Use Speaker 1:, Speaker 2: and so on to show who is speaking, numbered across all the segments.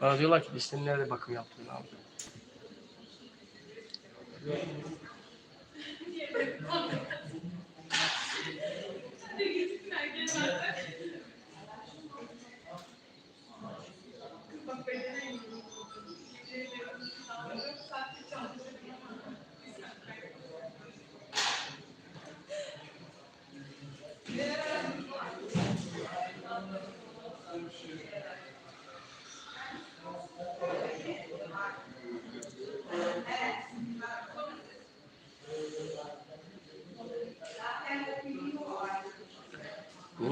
Speaker 1: Bana diyorlar ki dişlerin nerede bakım yaptın abi.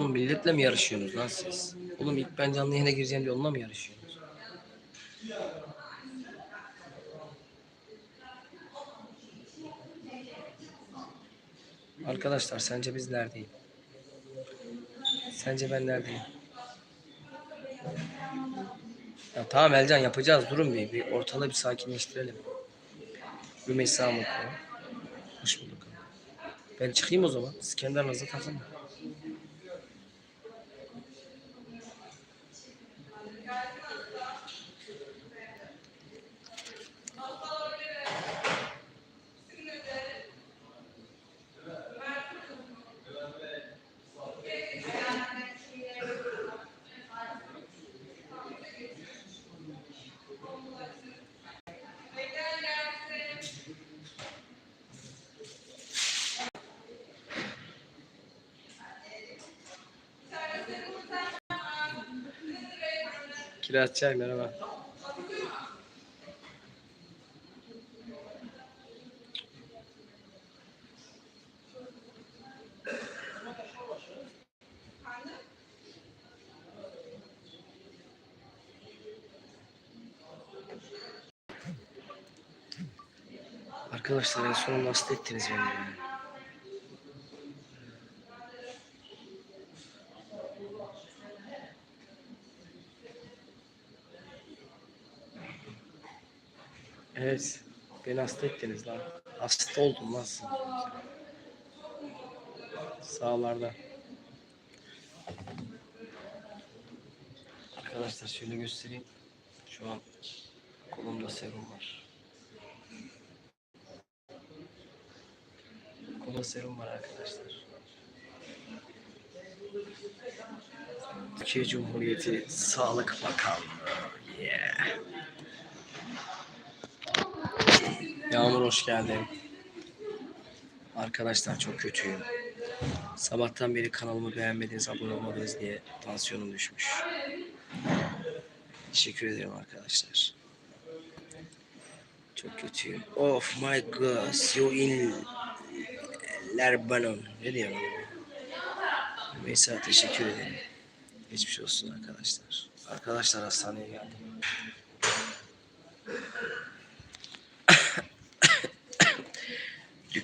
Speaker 1: Oğlum milletle mi yarışıyorsunuz lan siz? Oğlum ilk ben canlı yayına gireceğim diye onunla mı yarışıyorsunuz? Arkadaşlar sence biz neredeyiz? Sence ben neredeyim? Ya tamam Elcan yapacağız durun bir, bir ortalığı bir sakinleştirelim. Rümeysa mutlu. Hoş bulduk. Ben çıkayım o zaman. Siz kendi aranızda takılın. Kirazçay merhaba. Arkadaşlar en sonunda hasta ettiniz beni ya. Evet. Beni hasta ettiniz lan. Hasta oldum lan. Sağlarda. Arkadaşlar şöyle göstereyim. Şu an kolumda serum var. Kolumda serum var arkadaşlar. Türkiye Cumhuriyeti Sağlık Bakanlığı. Yeah. Yağmur hoş geldin. Arkadaşlar çok kötüyüm. Sabahtan beri kanalımı beğenmediniz, abone olmadınız diye tansiyonum düşmüş. Teşekkür ederim arkadaşlar. Çok kötüyüm. Of my god, you in Lebanon. Ne diyor lan? Mesela teşekkür ederim. Geçmiş olsun arkadaşlar. Arkadaşlar hastaneye geldim.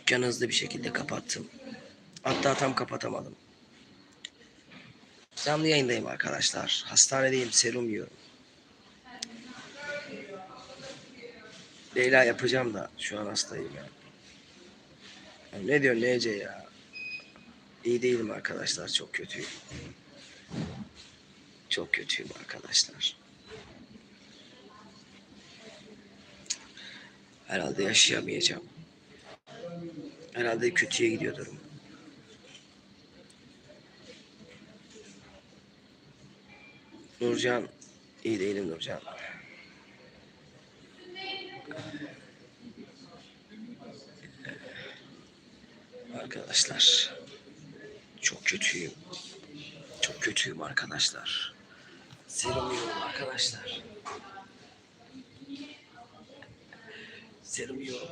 Speaker 1: Dükkanı hızlı bir şekilde kapattım. Hatta tam kapatamadım. Canlı yayındayım arkadaşlar. Hastanedeyim, serum yiyorum. Leyla yapacağım da şu an hastayım ya. Ya ne diyor Nece ya? İyi değilim arkadaşlar, çok kötüyüm. Çok kötüyüm arkadaşlar. Herhalde yaşayamayacağım. Herhalde kötüye gidiyor durum. Nurcan, iyi değilim Nurcan. Arkadaşlar, çok kötüyüm. Çok kötüyüm arkadaşlar. Serum yiyorum arkadaşlar. Serum yiyorum.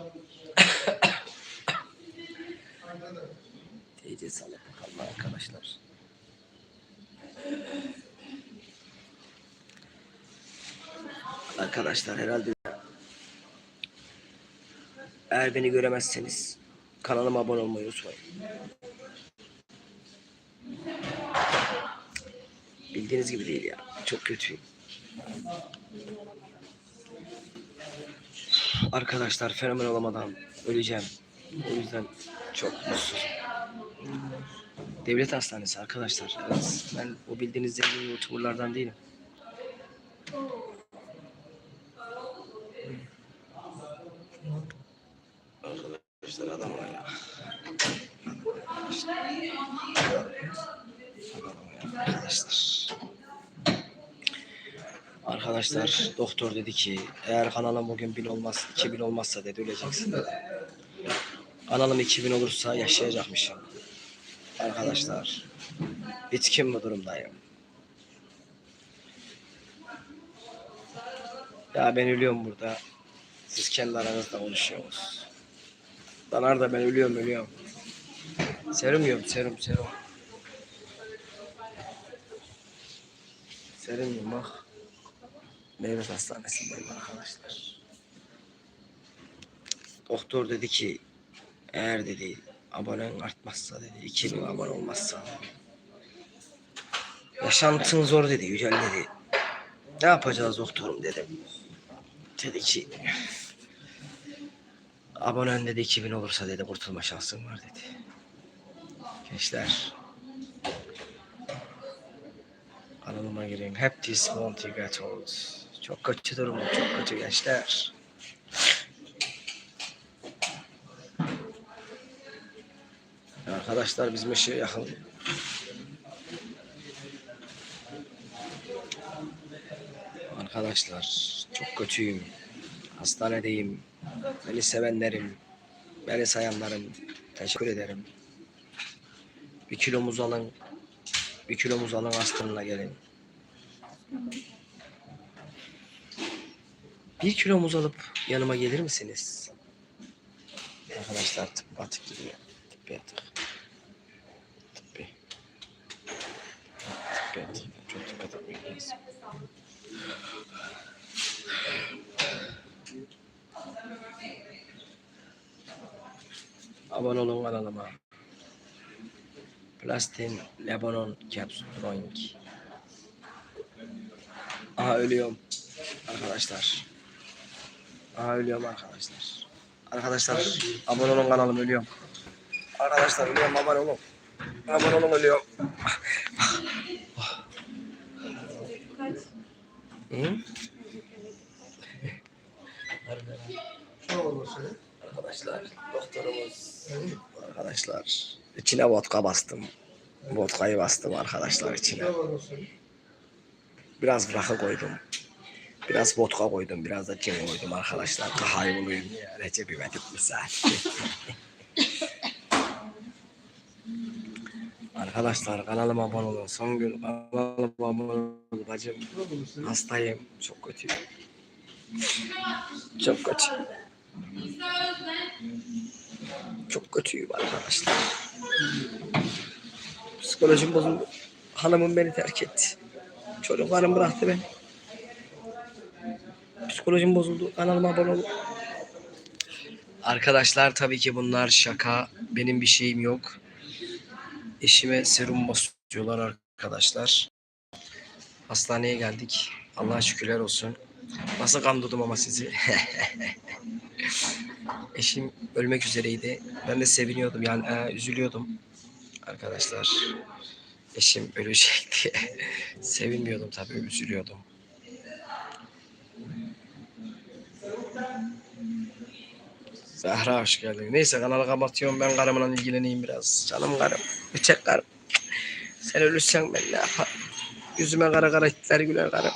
Speaker 1: TC sağlık bakalım arkadaşlar. Arkadaşlar herhalde eğer beni göremezseniz kanalıma abone olmayı unutmayın. Bildiğiniz gibi değil ya. Çok kötüyüm. Arkadaşlar fenomen olamadan öleceğim. O yüzden çok mutsuz. Devlet hastanesi arkadaşlar. Evet, ben o bildiğiniz zengin youtuberlardan değilim. Arkadaşlar adam ya. Arkadaşlar. Arkadaşlar doktor dedi ki eğer kanalım bugün bin olmaz, iki bin olmazsa dedi öleceksin dedi. Kanalım 2000 olursa yaşayacakmışım. Arkadaşlar bitkin bu durumdayım. Ya ben ölüyorum burada. Siz kendi aranızda konuşuyorsunuz. Danar da ben ölüyorum ölüyorum. Serum yok serum serum. Serum yok bak. Meyve hastanesindeyim arkadaşlar. Doktor dedi ki eğer dedi abonen artmazsa dedi 2000 abone olmazsa yaşantın zor dedi Yücel dedi. Ne yapacağız doktorum dedim. Dedi ki abonen dedi 2000 olursa dedi kurtulma şansın var dedi. Gençler kanalıma girin. Hep this won't get old. Çok kötü durum, çok kötü gençler. Arkadaşlar bizim ışığı yakın. Arkadaşlar çok kötüyüm. Hastanedeyim. Beni sevenlerim, beni sayanlarım teşekkür ederim. Bir kilomuz alın. Bir kilomuz alın hastanına gelin. Bir kilomuz alıp yanıma gelir misiniz? Arkadaşlar tıp atık gidiyor. Tıbbi atık. Atık. Çok dikkat etmek lazım. Abone olun kanalıma. Plastin Lebanon Caps Drawing. Aha ölüyorum. Arkadaşlar. Aha ölüyorum arkadaşlar. Arkadaşlar abone olun kanalıma ölüyorum. Arkadaşlar ölüyorum abone olun. Abone olun ölüyorum. Arkadaşlar doktorumuz arkadaşlar içine vodka bastım. Vodkayı bastım arkadaşlar içine. Biraz rakı koydum. Biraz vodka koydum. Biraz da cin koydum arkadaşlar. Kahayı bulayım. Recep İvedik misal. arkadaşlar kanalıma abone olun. Son gün kanalıma abone olun bacım. Hastayım. Çok kötüyüm. Çok kötü. Çok kötüyüm arkadaşlar. Psikolojim bozuldu. Hanımım beni terk etti. Çocuklarım bıraktı beni. Psikolojim bozuldu. Kanalıma abone olun. Arkadaşlar tabii ki bunlar şaka. Benim bir şeyim yok. Eşime serum basıyorlar arkadaşlar. Hastaneye geldik. Allah'a şükürler olsun. Nasıl kandırdım ama sizi. Eşim ölmek üzereydi. Ben de seviniyordum yani e, üzülüyordum. Arkadaşlar eşim ölecek diye sevinmiyordum tabii üzülüyordum. Zahra hoş geldin. Neyse kanalı kapatıyorum ben karımla ilgileneyim biraz. Canım karım. Bıçak karım. Sen ölürsen ben ne yaparım? Yüzüme kara kara hitler güler karım.